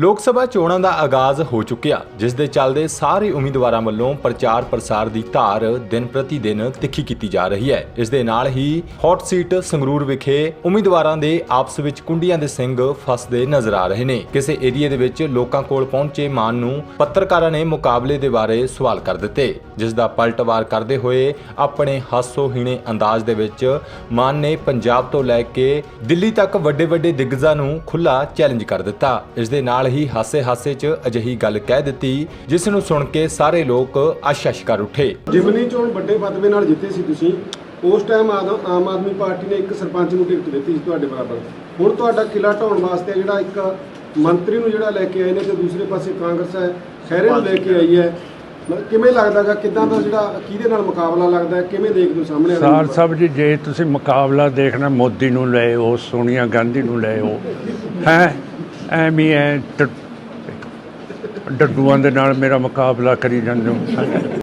ਲੋਕ ਸਭਾ ਚੋਣਾਂ ਦਾ ਆਗਾਜ਼ ਹੋ ਚੁੱਕਿਆ, ਜਿਸ ਦੇ ਚੱਲਦੇ ਸਾਰੇ ਉਮੀਦਵਾਰਾਂ ਵੱਲੋਂ ਪ੍ਰਚਾਰ ਪ੍ਰਸਾਰ ਦੀ ਧਾਰ ਦਿਨ ਪ੍ਰਤੀ ਦਿਨ ਤਿੱਖੀ ਕੀਤੀ ਜਾ ਰਹੀ ਹੈ। ਇਸ ਦੇ ਨਾਲ ਹੀ ਹੌਟ ਸੀਟ ਸੰਗਰੂਰ ਵਿਖੇ ਉਮੀਦਵਾਰਾਂ ਦੇ ਆਪਸ ਵਿੱਚ ਕੁੰਡੀਆਂ ਦੇ ਸਿੰਘ ਫਸਦੇ ਨਜ਼ਰ ਆ ਰਹੇ ਨੇ। ਕਿਸੇ ਏਰੀਏ ਦੇ ਵਿੱਚ ਲੋਕਾਂ ਕੋਲ ਪਹੁੰਚੇ ਮਾਨ ਨੂੰ ਪੱਤਰਕਾਰਾਂ ਨੇ ਮੁਕਾਬਲੇ ਦੇ ਬਾਰੇ ਸਵਾਲ ਕਰ ਦਿੱਤੇ, ਜਿਸ ਦਾ ਪਲਟਵਾਰ ਕਰਦੇ ਹੋਏ ਆਪਣੇ ਹਾਸੋਹੀਣੇ ਅੰਦਾਜ਼ ਦੇ ਵਿੱਚ ਮਾਨ ਨੇ ਪੰਜਾਬ ਤੋਂ ਲੈ ਕੇ ਦਿੱਲੀ ਤੱਕ ਵੱਡੇ ਵੱਡੇ ਦਿੱਗਜਾਂ ਨੂੰ ਖੁੱਲਾ ਚੈਲੰਜ ਕਰ ਦਿੱਤਾ। ਇਸ ਦੇ ਨਾਲ ਹੀ ਹਾਸੇ-ਹਾਸੇ 'ਚ ਅਜਿਹੀ ਗੱਲ ਕਹਿ ਦਿੱਤੀ ਜਿਸ ਨੂੰ ਸੁਣ ਕੇ ਸਾਰੇ ਲੋਕ ਆਸ਼ਸ਼ ਕਰ ਉੱਠੇ। ਜਿਮਨੀ ਚੋਣ ਵੱਡੇ ਫਤਵੇ ਨਾਲ ਜਿੱਤੇ ਸੀ ਤੁਸੀਂ ਉਸ ਟਾਈਮ ਆਮ ਆਦਮੀ ਪਾਰਟੀ ਨੇ ਇੱਕ ਸਰਪੰਚ ਨੂੰ ਟਿਕਟ ਦਿੱਤੀ ਸੀ ਤੁਹਾਡੇ ਬਰਾਬਰ। ਹੁਣ ਤੁਹਾਡਾ ਕਿਲਾ ਢਾਉਣ ਵਾਸਤੇ ਜਿਹੜਾ ਇੱਕ ਮੰਤਰੀ ਨੂੰ ਜਿਹੜਾ ਲੈ ਕੇ ਆਏ ਨੇ ਤੇ ਦੂਸਰੇ ਪਾਸੇ ਕਾਂਗਰਸ ਹੈ ਖੈਰੇ ਨੂੰ ਲੈ ਕੇ ਆਈ ਹੈ। ਕਿਵੇਂ ਲੱਗਦਾਗਾ ਕਿਦਾਂ ਦਾ ਜਿਹੜਾ ਕਿਹਦੇ ਨਾਲ ਮੁਕਾਬਲਾ ਲੱਗਦਾ ਹੈ ਕਿਵੇਂ ਦੇਖਦੇ ਹੋ ਸਾਹਮਣੇ ਸਾਰ? ਸਾਹਿਬ ਜੀ ਜੇ ਤੁਸੀਂ ਮੁਕਾਬਲਾ ਦੇਖਣਾ ਮੋਦੀ ਨੂੰ ਲੈ ਉਹ ਸੋਨੀਆ ਗਾਂਧੀ ਨੂੰ ਲੈ ਉਹ ਹੈ? ਐਵੇਂ ਐ ਡੱਡੂਆਂ ਦੇ ਨਾਲ ਮੇਰਾ ਮੁਕਾਬਲਾ ਕਰੀ ਜਾਂਦੇ ਹੋ।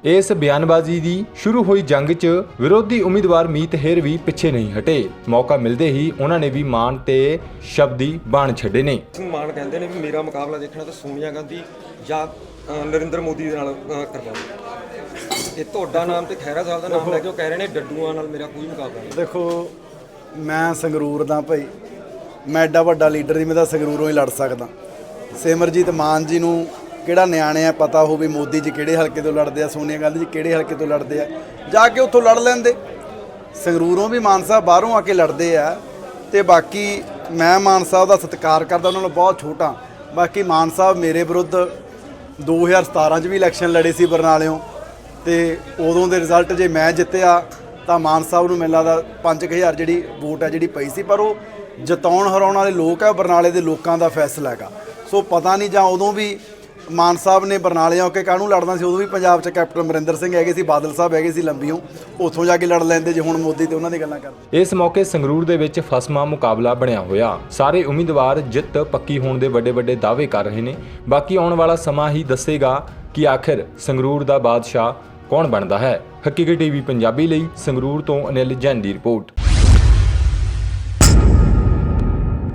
ਇਸ ਬਿਆਨਬਾਜ਼ੀ ਦੀ ਸ਼ੁਰੂ ਹੋਈ ਜੰਗ 'ਚ ਵਿਰੋਧੀ ਉਮੀਦਵਾਰ ਮੀਤ ਹੇਰ ਵੀ ਪਿੱਛੇ ਨਹੀਂ ਹਟੇ। ਮੌਕਾ ਮਿਲਦੇ ਹੀ ਉਹਨਾਂ ਨੇ ਵੀ ਮਾਨ ਤੇ ਸ਼ਬਦੀ ਬਾਣ ਛੱਡੇ ਨੇ। ਸਿੰਘ ਮਾਨ ਕਹਿੰਦੇ ਨੇ ਵੀ ਮੇਰਾ ਮੁਕਾਬਲਾ ਦੇਖਣਾ ਤਾਂ ਸੋਨੀਆ ਗਾਂਧੀ ਜਾਂ ਨਰਿੰਦਰ ਮੋਦੀ ਦੇ ਨਾਲ ਅ, ਕਰਵਾਓ ਇਹ ਤੁਹਾਡਾ ਨਾਮ ਤੇ ਖੈਰਾ ਸਾਹਿਬ ਦਾ ਨਾਮ ਲੈ ਕੇ ਉਹ ਕਹਿ ਰਹੇ ਨੇ ਡੱਡੂਆਂ ਨਾਲ ਮੇਰਾ ਕੋਈ ਮੁਕਾਬਲਾ ਨਹੀਂ। ਦੇਖੋ ਮੈਂ ਸੰਗਰੂਰ ਦਾ ਭਾਈ। ਮੈਂ ਐਡਾ ਵੱਡਾ ਲੀਡਰ ਨਹੀਂ, ਮੈਂ ਤਾਂ ਸੰਗਰੂਰੋਂ ਹੀ ਲੜ ਸਕਦਾ। ਸਿਮਰਜੀਤ ਮਾਨ ਜੀ ਨੂੰ ਕਿਹੜਾ ਨਿਆਣੇ ਆ ਪਤਾ ਹੋਵੇ, ਮੋਦੀ ਜੀ ਕਿਹੜੇ ਹਲਕੇ ਤੋਂ ਲੜਦੇ ਆ, ਸੋਨੀਆ ਗਾਂਧੀ ਜੀ ਕਿਹੜੇ ਹਲਕੇ ਤੋਂ ਲੜਦੇ ਆ, ਜਾ ਕੇ ਉੱਥੋਂ ਲੜ ਲੈਂਦੇ। ਸੰਗਰੂਰੋਂ ਵੀ ਮਾਨ ਸਾਹਿਬ ਬਾਹਰੋਂ ਆ ਕੇ ਲੜਦੇ ਆ, ਤੇ ਬਾਕੀ ਮੈਂ ਮਾਨ ਸਾਹਿਬ ਦਾ ਸਤਿਕਾਰ ਕਰਦਾ, ਉਹਨਾਂ ਨੂੰ ਬਹੁਤ ਛੋਟਾ। ਬਾਕੀ ਮਾਨ ਸਾਹਿਬ ਮੇਰੇ ਵਿਰੁੱਧ 2017 ਚ ਵੀ ਇਲੈਕਸ਼ਨ ਲੜੇ ਸੀ ਬਰਨਾਲਿਓਂ, ਤੇ ਉਦੋਂ ਦੇ ਰਿਜ਼ਲਟ ਜੇ ਮੈਂ ਜਿੱਤਿਆ, ਤਾਂ ਮਾਨ ਸਾਹਿਬ ਨੂੰ ਮੈਨੂੰ ਲੱਗਦਾ 5000 ਜਿਹੜੀ ਵੋਟ ਹੈ ਜਿਹੜੀ ਪਈ ਸੀ, ਪਰ ਉਹ ਜਿਤਾਉਣ ਹਰਾਉਣ ਵਾਲੇ ਲੋਕ ਹੈ ਬਰਨਾਲੇ ਦੇ ਲੋਕਾਂ ਦਾ ਫੈਸਲਾ ਹੈਗਾ। ਸੋ ਪਤਾ ਨਹੀਂ ਜਾਂ ਉਦੋਂ ਵੀ ਮਾਨ ਸਾਹਿਬ ਨੇ ਬਰਨਾਲੇ ਆ ਕੇ ਕਾਹਨੂੰ ਲੜਨਾ ਸੀ, ਉਦੋਂ ਵੀ ਪੰਜਾਬ 'ਚ ਕੈਪਟਨ ਅਮਰਿੰਦਰ ਸਿੰਘ ਹੈਗੇ ਸੀ, ਬਾਦਲ ਸਾਹਿਬ ਹੈਗੇ ਸੀ ਲੰਬੀਓਂ ਉੱਥੋਂ ਜਾ ਕੇ ਲੜ ਲੈਂਦੇ ਜੇ ਹੁਣ ਮੋਦੀ ਤੇ ਉਹਨਾਂ ਦੀ ਗੱਲਾਂ ਕਰਦੇ। ਇਸ ਮੌਕੇ ਸੰਗਰੂਰ ਦੇ ਵਿੱਚ ਫਸਮਾ ਮੁਕਾਬਲਾ ਬਣਿਆ ਹੋਇਆ। ਸਾਰੇ ਉਮੀਦਵਾਰ ਜਿੱਤ ਪੱਕੀ ਹੋਣ ਦੇ ਵੱਡੇ ਵੱਡੇ ਦਾਅਵੇ ਕਰ ਰਹੇ ਨੇ। ਬਾਕੀ ਆਉਣ ਵਾਲਾ ਸਮਾਂ ਹੀ ਦੱਸੇਗਾ ਕਿ ਆਖਿਰ ਸੰਗਰੂਰ ਦਾ ਬਾਦਸ਼ਾਹ ਕੌਣ ਬਣਦਾ ਹੈ। ਹਕੀਕਤ ਟੀਵੀ ਪੰਜਾਬੀ ਲਈ ਸੰਗਰੂਰ ਤੋਂ ਅਨਿਲ ਜੈਨ ਦੀ ਰਿਪੋਰਟ।